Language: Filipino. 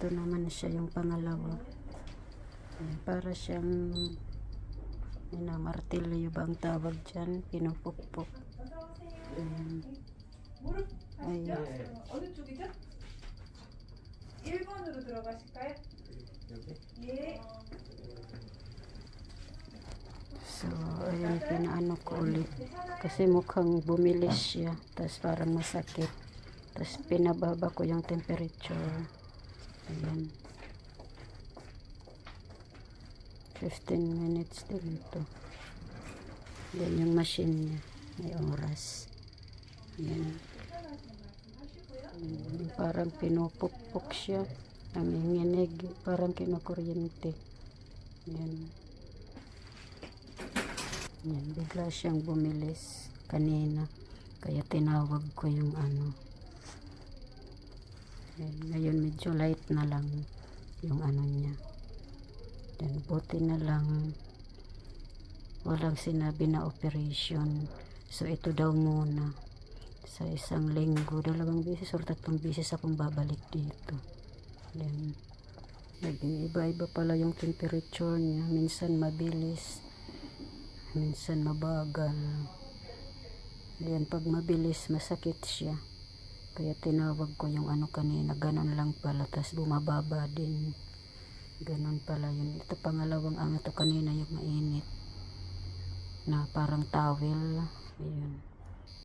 Ito naman siya yung pangalawa. Ayan, para siyang minamartilyo ba ang tawag dyan? Pinupukpok. Ayan. Ayan. 어느 쪽이죠? 1번으로 들어가실까요? 예. So, ayun, pinaano ko ulit. Kasi mukhang bumilis siya. Tapos parang masakit. Tapos pinababa ko yung temperature. fifteen minutes disitu dene masinha é onras barang pinu pupuk sia ame ngene gi barang kena korjenti ngen ngen bikira siang bu meles kanena kaya tenaga ku yang anu. Ngayon medyo light na lang yung ano niya. Yan, buti na lang walang sinabi na operation. So ito daw muna. Sa isang linggo, dalawang beses or tatlong beses akong babalik dito. Yan. Naging iba-iba pala yung temperature niya. Minsan mabilis minsan mabagal. Yan, pag mabilis, masakit siya. Kaya tinawag ko yung ano kanina, ganun lang pala, tas bumababa din. Ganun pala yun. Ito pangalawang ang ito kanina yung mainit. Na parang towel. Ayun.